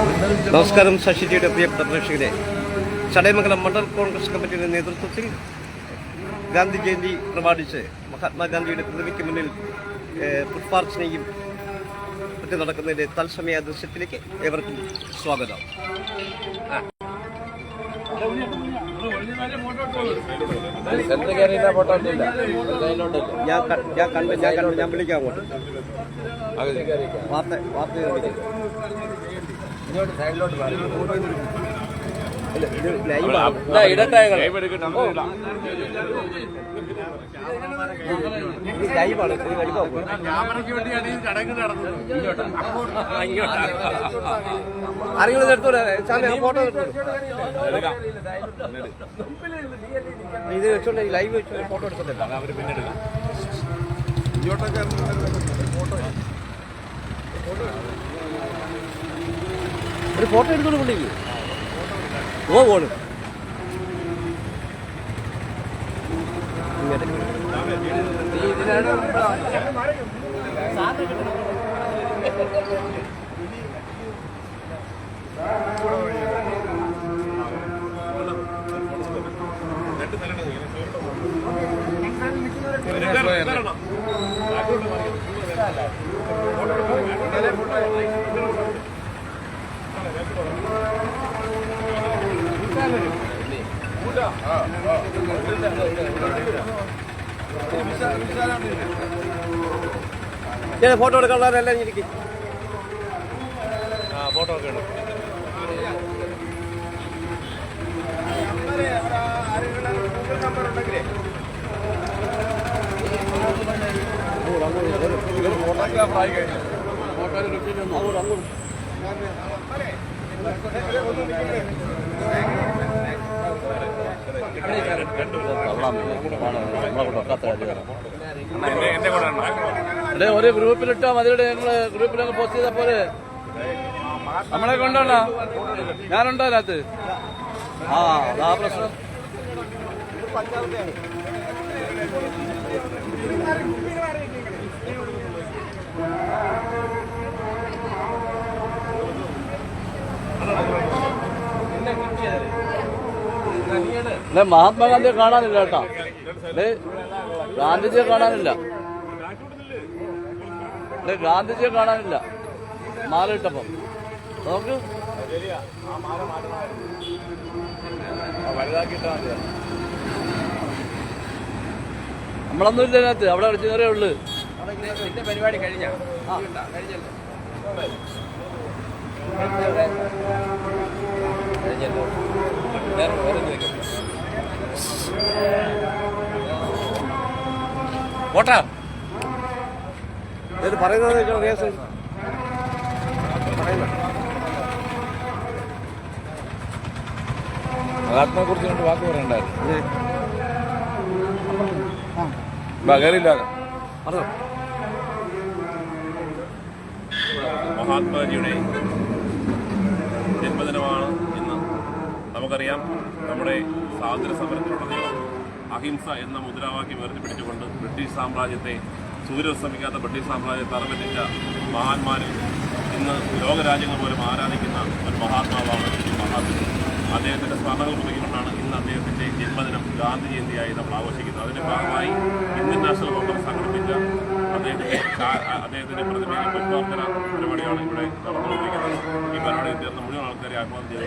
നമസ്കാരം ശശിജിയുടെ പ്രിയപ്പെട്ട പ്രേക്ഷകരെ. ചടയമംഗലം മണ്ഡൽ കോൺഗ്രസ് കമ്മിറ്റിയുടെ നേതൃത്വത്തിൽ ഗാന്ധി ജയന്തി പ്രമാണിച്ച് മഹാത്മാഗാന്ധിയുടെ പ്രതിമയ്ക്ക് മുന്നിൽ പുഷ്പാർച്ചനയും മറ്റും നടക്കുന്നതിന്റെ തത്സമയ ദൃശ്യത്തിലേക്ക് ഏവർക്കും സ്വാഗതം. ഞാൻ ഞാൻ കണ്ട് ഞാൻ വിളിക്കാം അങ്ങോട്ട്. വാർത്ത വാർത്ത ഇങ്ങോട്ട് സൈഡിലോട്ട് മാറി. ഇല്ല, ഇത് ലൈവാണ് ഇതാ ഇടത്തായങ്ങൾ ഇത് ലൈവാണ് ഇത് എടുക്കാൻ പോകും ആരെങ്കിലും എടുത്തോടെ ചാമി ആ ഫോട്ടോ ഇത് വെച്ചോണ്ട് ലൈവ് ഫോട്ടോ എടുക്കത്തില്ല അവർ പിന്നെ എടുക്കാം. ഒരു ഫോട്ടോ എടുത്തോണ്ട് പുള്ളിക്ക് ഓ പോണു ഇങ്ങോട്ട് ഞാൻ ഫോട്ടോ എടുക്കാനുള്ളവരെല്ലാം ഇരിക്കും. ഫോട്ടോ ഒക്കെ എടുക്കും. ഫോട്ടോഗ്രാഫർ ആയി കഴിഞ്ഞു ഫോട്ടോ അതെ ഒരു ഗ്രൂപ്പിലിട്ടോ മതിയുടെ ഞങ്ങള് ഗ്രൂപ്പിൽ അങ്ങ് പോസ്റ്റ് ചെയ്ത പോലെ നമ്മളെ കൊണ്ടോണ ഞാനുണ്ടോ അതിനകത്ത് ആ അതാ പ്രശ്നം അല്ലെ മഹാത്മാഗാന്ധിയെ കാണാനില്ല കേട്ടാ. അല്ലേ ഗാന്ധിജിയെ കാണാനില്ല. അല്ലെ ഗാന്ധിജിയെ കാണാനില്ല. മാല ഇട്ടപ്പം. നോക്ക് നമ്മളൊന്നും ഇല്ല അതിനകത്ത് അവിടെ കളിച്ചു നേരേ ഉള്ളു. പരിപാടി കഴിഞ്ഞ പോട്ടാ ഇത് പറയുന്നത് കേസ്. മഹാത്മാ കുറിച്ച് രണ്ട് വാക്ക് പറയണ്ടായിരുന്നു. പറഞ്ഞോ. മഹാത്മാജിയുടെ ജന്മദിനമാണ് ഇന്ന്. നമുക്കറിയാം നമ്മുടെ സ്വാതന്ത്ര്യ സമരത്തിലുടനീളം അഹിംസ എന്ന മുദ്രാവാക്യം ഉയർത്തിപ്പിടിച്ചുകൊണ്ട് ബ്രിട്ടീഷ് സാമ്രാജ്യത്തെ സൂര്യോസ്തമിക്കാത്ത ബ്രിട്ടീഷ് സാമ്രാജ്യത്തെ അറിവിച്ച മഹാന്മാരിൽ ഇന്ന് ലോകരാജ്യങ്ങൾ പോലും ആരാധിക്കുന്ന ഒരു മഹാത്മാവാണ് മഹാത്മ. അദ്ദേഹത്തിന്റെ സ്മരണകൾ പുതുക്കിക്കൊണ്ടാണ് ഇന്ന് അദ്ദേഹത്തിന്റെ ജന്മദിനം ഗാന്ധി ജയന്തിയായി നമ്മൾ ആഘോഷിക്കുന്നത്. അതിന്റെ ഭാഗമായി ഇന്ത്യൻ നാഷണൽ കോൺഗ്രസ് സംഘടിപ്പിച്ച അദ്ദേഹത്തിന്റെ അദ്ദേഹത്തിന്റെ പ്രതിമയിലെ പുഷ്പാർച്ചന പരിപാടിയാണ് ഇവിടെ നടന്നുകൊണ്ടിരിക്കുന്നത്. ഈ പരിപാടിയിൽ ചേർന്ന മുഴുവൻ ആൾക്കാരെ ആഹ്വാനം ചെയ്തു.